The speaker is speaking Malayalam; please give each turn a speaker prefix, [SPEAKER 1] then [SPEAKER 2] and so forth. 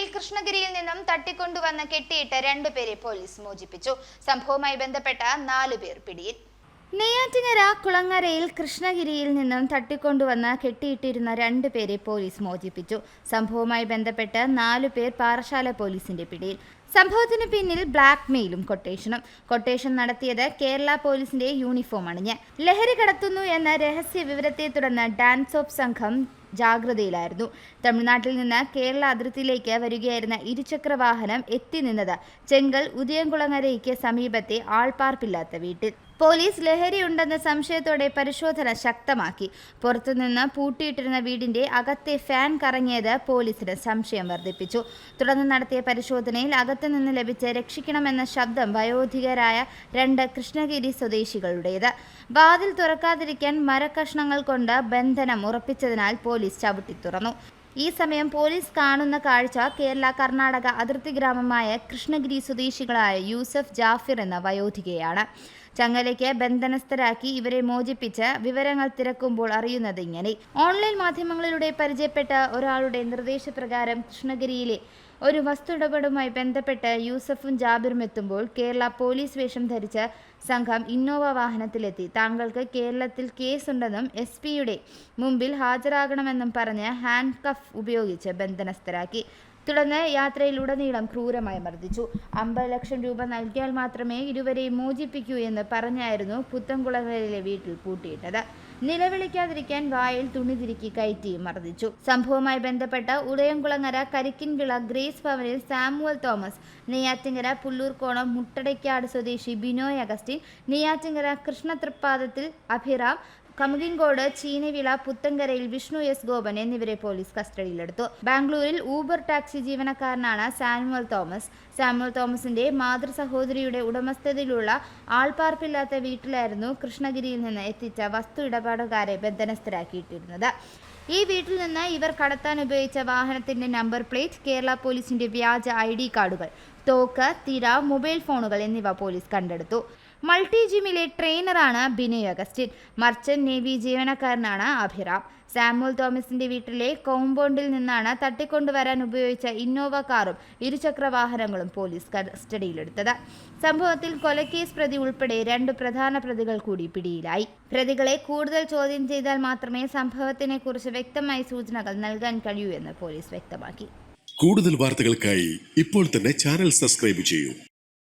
[SPEAKER 1] കുളങ്ങരയിൽ കൃഷ്ണഗിരിയിൽ നിന്നും തട്ടിക്കൊണ്ടുവന്ന് കെട്ടിയിട്ട് രണ്ടുപേരെ പോലീസ് മോചിപ്പിച്ചു. സംഭവവുമായി ബന്ധപ്പെട്ട നാലുപേർ പിടിയിൽ. നെയ്യാറ്റിങ്ങര കുളങ്ങരയിൽ കൃഷ്ണഗിരിയിൽ നിന്നും തട്ടിക്കൊണ്ടുവന്ന് കെട്ടിയിട്ടിരുന്ന രണ്ടുപേരെ പോലീസ് മോചിപ്പിച്ചു. സംഭവവുമായി ബന്ധപ്പെട്ട് നാലുപേർ പാറശാല പോലീസിന്റെ പിടിയിൽ. സംഭവത്തിന് പിന്നിൽ ബ്ലാക്ക് മെയിലും കൊട്ടേഷനും. കൊട്ടേഷൻ നടത്തിയത് കേരള പോലീസിന്റെ യൂണിഫോം അണിഞ്ഞ്. ലഹരി കടത്തുന്നു എന്ന രഹസ്യ വിവരത്തെ തുടർന്ന് ഡാൻസ് ഓഫ് സംഘം ജാഗ്രതയിലായിരുന്നു. തമിഴ്നാട്ടിൽ നിന്ന് കേരള അതിർത്തിയിലേക്ക് വരികയായിരുന്ന ഇരുചക്ര വാഹനം എത്തി നിന്നത് ചെങ്കൽ ഉദയംകുളങ്ങരയ്ക്ക് സമീപത്തെ ആൾപ്പാർപ്പില്ലാത്ത വീട്ടിൽ. പോലീസ് ലഹരിയുണ്ടെന്ന സംശയത്തോടെ പരിശോധന ശക്തമാക്കി. പുറത്തുനിന്ന് പൂട്ടിയിട്ടിരുന്ന വീടിന്റെ അകത്തെ ഫാൻ കറങ്ങിയത് പോലീസിന് സംശയം വർദ്ധിപ്പിച്ചു. തുടർന്ന് നടത്തിയ പരിശോധനയിൽ അകത്തുനിന്ന് ലഭിച്ച രക്ഷിക്കണമെന്ന ശബ്ദം വയോധികരായ രണ്ട് കൃഷ്ണഗിരി സ്വദേശികളുടേത്. വാതിൽ തുറക്കാതിരിക്കാൻ മരക്കഷ്ണങ്ങൾ കൊണ്ട് ബന്ധനം ഉറപ്പിച്ചതിനാൽ പോലീസ് ചവിട്ടി തുറന്നു. ഈ സമയം പോലീസ് കാണുന്ന കാഴ്ച കേരള കർണാടക അതിർത്തി ഗ്രാമമായ കൃഷ്ണഗിരി സ്വദേശികളായ യൂസഫ് ജാഫിർ എന്ന വയോധികയാണ്. ചങ്ങലയ്ക്ക് ബന്ധനസ്ഥരാക്കി ഇവരെ മോചിപ്പിച്ച് വിവരങ്ങൾ തിരക്കുമ്പോൾ അറിയുന്നത് ഇങ്ങനെ. ഓൺലൈൻ മാധ്യമങ്ങളിലൂടെ പരിചയപ്പെട്ട ഒരാളുടെ നിർദ്ദേശപ്രകാരം കൃഷ്ണഗിരിയിലെ ഒരു വസ്തുടപാടുമായി ബന്ധപ്പെട്ട് യൂസഫും ജാബിറും എത്തുമ്പോൾ കേരള പോലീസ് വേഷം ധരിച്ച സംഘം ഇന്നോവ വാഹനത്തിലെത്തി. താങ്കൾക്ക് കേരളത്തിൽ കേസുണ്ടെന്നും എസ് പിയുടെ മുമ്പിൽ ഹാജരാകണമെന്നും പറഞ്ഞ് ഹാൻഡ് കഫ് ഉപയോഗിച്ച് ബന്ധനസ്ഥരാക്കി. തുടർന്ന് യാത്രയിലുടനീളം ക്രൂരമായി മർദ്ദിച്ചു. അമ്പത് ലക്ഷം രൂപ നൽകിയാൽ മാത്രമേ ഇരുവരെയും മോചിപ്പിക്കൂ എന്ന് പറഞ്ഞായിരുന്നു പുത്തൻകുളങ്ങളിലെ വീട്ടിൽ പൂട്ടിയിട്ടത്. നിലവിളിക്കാതിരിക്കാൻ വായിൽ തുണി തിരുക്കി കയറ്റിയും മർദ്ദിച്ചു. സംഭവവുമായി ബന്ധപ്പെട്ട് ഉദയംകുളങ്ങര കരിക്കിൻവിള ഗ്രേസ് ഭവനിൽ സാമുവൽ തോമസ് നെയ്യാറ്റിങ്കര പുല്ലൂർക്കോണം മുട്ടടയ്ക്കാട് സ്വദേശി ബിനോയ് അഗസ്റ്റിൻ നെയ്യാറ്റിങ്കര കൃഷ്ണതൃപ്പാദത്തിൽ അഭിറാം കമുകിങ്കോട് ചീനവിള പുത്തങ്കരയിൽ വിഷ്ണു എസ് ഗോപൻ എന്നിവരെ പോലീസ് കസ്റ്റഡിയിലെടുത്തു. ബാംഗ്ലൂരിൽ ഊബർ ടാക്സി ജീവനക്കാരനാണ് സാമുവൽ തോമസ്. സാമുവൽ തോമസിന്റെ മാതൃ സഹോദരിയുടെ ഉടമസ്ഥതയിലുള്ള ആൾപാർപ്പില്ലാത്ത വീട്ടിലായിരുന്നു കൃഷ്ണഗിരിയിൽ നിന്ന് എത്തിച്ച വസ്തു ഇടപാടുകാരെ ബന്ധനസ്ഥരാക്കിയിട്ടിരുന്നത്. ഈ വീട്ടിൽ നിന്ന് ഇവർ കടത്താൻ ഉപയോഗിച്ച വാഹനത്തിന്റെ നമ്പർ പ്ലേറ്റ് കേരള പോലീസിന്റെ വ്യാജ ഐ ഡി കാർഡുകൾ തോക്ക് തിര മൊബൈൽ ഫോണുകൾ എന്നിവ പോലീസ് കണ്ടെടുത്തു. മൾട്ടി ജിമ്മിലെ ട്രെയിനറാണ് ബിനോയ് അഗസ്റ്റിൻ. മർച്ചന്റ് നേവി ജീവനക്കാരനാണ് അഭിറാം. സാമുൽ തോമസിന്റെ വീട്ടിലെ കോമ്പൗണ്ടിൽ നിന്നാണ് തട്ടിക്കൊണ്ടുവരാൻ ഉപയോഗിച്ച ഇന്നോവ കാറും ഇരുചക്ര വാഹനങ്ങളും പോലീസ് കസ്റ്റഡിയിലെടുത്തത്. സംഭവത്തിൽ കൊലക്കേസ് പ്രതി ഉൾപ്പെടെ രണ്ട് പ്രധാന പ്രതികൾ കൂടി പിടിയിലായി. പ്രതികളെ കൂടുതൽ ചോദ്യം ചെയ്താൽ മാത്രമേ സംഭവത്തിനെ കുറിച്ച് വ്യക്തമായ സൂചനകൾ നൽകാൻ കഴിയൂ എന്ന് പോലീസ് വ്യക്തമാക്കി.
[SPEAKER 2] കൂടുതൽ വാർത്തകൾക്കായി ഇപ്പോൾ തന്നെ ചാനൽ സബ്സ്ക്രൈബ് ചെയ്യൂ.